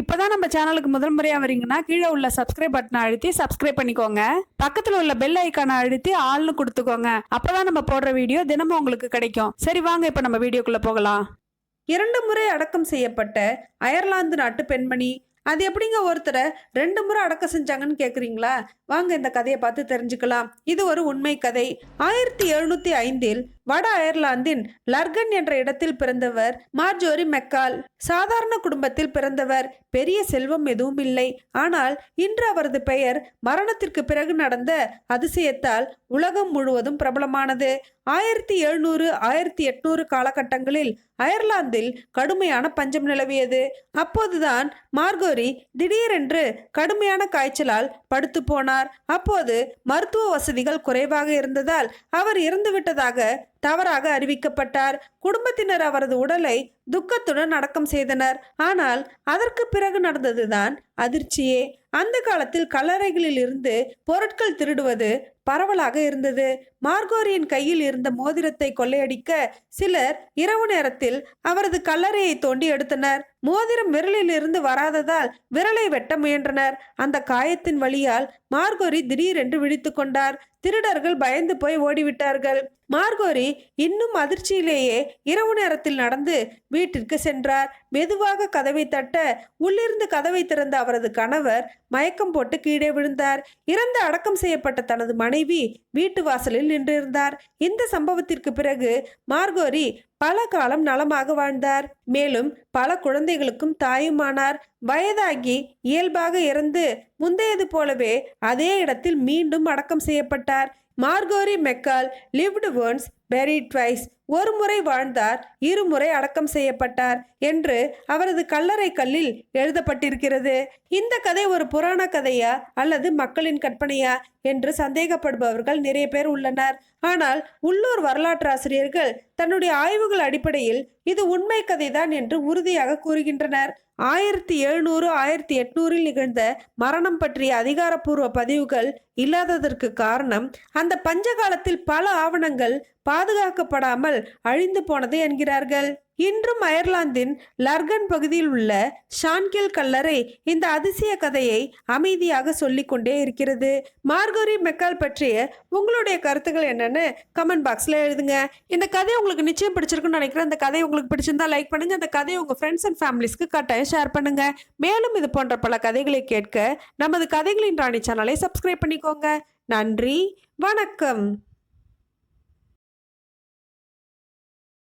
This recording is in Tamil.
இப்போதான் நம்ம சேனலுக்கு முதல் முறையாக வரீங்கன்னா கீழே உள்ள சப்ஸ்கிரைப் பட்டனை அழுத்தி சப்ஸ்கிரைப் பண்ணிக்கோங்க. பக்கத்தில் உள்ள பெல் ஐக்கானை அழுத்தி ஆள்னு கொடுத்துக்கோங்க. அப்போதான் நம்ம போடுற வீடியோ தினமும் உங்களுக்கு கிடைக்கும். சரி வாங்க இப்போ நம்ம வீடியோக்குள்ளே போகலாம். இரண்டு முறை அடக்கம் செய்யப்பட்ட அயர்லாந்து நாட்டு பெண்மணி அது எப்படிங்க ஒருத்தரை ரெண்டு முறை அடக்கம் செஞ்சாங்கன்னு கேட்குறீங்களா வாங்க இந்த கதையை பார்த்து தெரிஞ்சுக்கலாம். இது ஒரு உண்மை கதை. ஆயிரத்தி எழுநூற்றி ஐந்தில் வட அயர்லாந்தின் லர்கன் என்ற இடத்தில் பிறந்தவர் மார்ஜோரி மெக்கால். சாதாரண குடும்பத்தில் பிறந்தவர். பெரிய செல்வம் எதுவும் இல்லை. ஆனால் இன்று அவரது பெயர் மரணத்திற்கு பிறகு நடந்த அதிசயத்தால் உலகம் முழுவதும் பிரபலமானது. ஆயிரத்தி எழுநூறு ஆயிரத்தி எட்நூறு காலகட்டங்களில் அயர்லாந்தில் கடுமையான பஞ்சம் நிலவியது. அப்போதுதான் மார்கோரி திடீரென்று கடுமையான காய்ச்சலால் படுத்து போனார். அப்போது மருத்துவ வசதிகள் குறைவாக இருந்ததால் அவர் இறந்துவிட்டதாக தவறாக அறிவிக்கப்பட்டார். குடும்பத்தினர் அவரது உடலை துக்கத்துடன் அடக்கம் செய்தனர். ஆனால் அதற்கு பிறகு நடந்ததுதான் அதிர்ச்சியே. அந்த காலத்தில் கல்லறைகளில் இருந்து பொருட்கள் திருடுவது பரவலாக இருந்தது. மார்கோரியின் கையில் இருந்த மோதிரத்தை கொள்ளையடிக்க சிலர் இரவு நேரத்தில் அவரது கல்லறையை தோண்டி எடுத்தனர். மோதிரம் விரலில் இருந்து வராததால் விரலை வெட்ட முயன்றனர். அந்த காயத்தின் வழியால் மார்கோரி திடீரென்று விழித்து கொண்டார். திருடர்கள் பயந்து போய் ஓடிவிட்டார்கள். மார்கோரி இன்னும் அதிர்ச்சியிலேயே இரவு நேரத்தில் நடந்து வீட்டிற்கு சென்றார். மெதுவாக கதவை தட்ட உள்ளிருந்து கதவை திறந்த அவரது கணவர் மயக்கம் போட்டு கீழே விழுந்தார். இறந்து அடக்கம் செய்யப்பட்ட தனது மனைவி வீட்டு வாசலில் நின்றிருந்தார். இந்த சம்பவத்திற்கு பிறகு மார்கோரி பல காலம் நலமாக வாழ்ந்தார். மேலும் பல குழந்தைகளுக்கும் தாயுமானார். வயதாகி இயல்பாக இறந்து முந்தையது போலவே அதே இடத்தில் மீண்டும் அடக்கம் செய்யப்பட்டார். Marjorie McCall lived once buried twice ஒரு முறை வாழ்ந்தார். இருமுறை அடக்கம் செய்யப்பட்டார் என்று அவரது கல்லறை கல்லில் எழுதப்பட்டிருக்கிறது. இந்த கதை ஒரு புராண கதையா அல்லது மக்களின் கற்பனையா என்று சந்தேகப்படுபவர்கள் நிறைய பேர் உள்ளனர். ஆனால் உள்ளூர் வரலாற்றாசிரியர்கள் தன்னுடைய ஆய்வுகள் அடிப்படையில் இது உண்மை கதைதான் என்று உறுதியாக கூறுகின்றனர். ஆயிரத்தி எழுநூறு ஆயிரத்தி எட்நூறில் நிகழ்ந்த மரணம் பற்றிய அதிகாரப்பூர்வ பதிவுகள் இல்லாததற்கு காரணம் அந்த பஞ்ச காலத்தில் பல ஆவணங்கள் பாதுகாக்கப்படாமல் அழிந்து போனது என்கிறார்கள். இன்றும் அயர்லாந்தின் லர்கன் பகுதியில் உள்ள ஷான்கில் கல்லறை இந்த அதிசய கதையை அமைதியாக சொல்லிக்கொண்டே இருக்கிறது. மார்கோரி மெக்கால் பற்றிய உங்களுடைய கருத்துக்கள் என்னன்னு கமெண்ட் பாக்ஸில் எழுதுங்க. இந்த கதை உங்களுக்கு நிச்சயம் பிடிச்சிருக்குன்னு நினைக்கிறேன். அந்த கதை உங்களுக்கு பிடிச்சிருந்தா லைக் பண்ணுங்க. அந்த கதையை உங்கள் ஃப்ரெண்ட்ஸ் அண்ட் ஃபேமிலிஸ்க்கு கட்டாயம் ஷேர் பண்ணுங்க. மேலும் இது போன்ற பல கதைகளை கேட்க நமது கதைகளின் ராணி சேனலை சப்ஸ்கிரைப் பண்ணிக்கோங்க. நன்றி. வணக்கம்.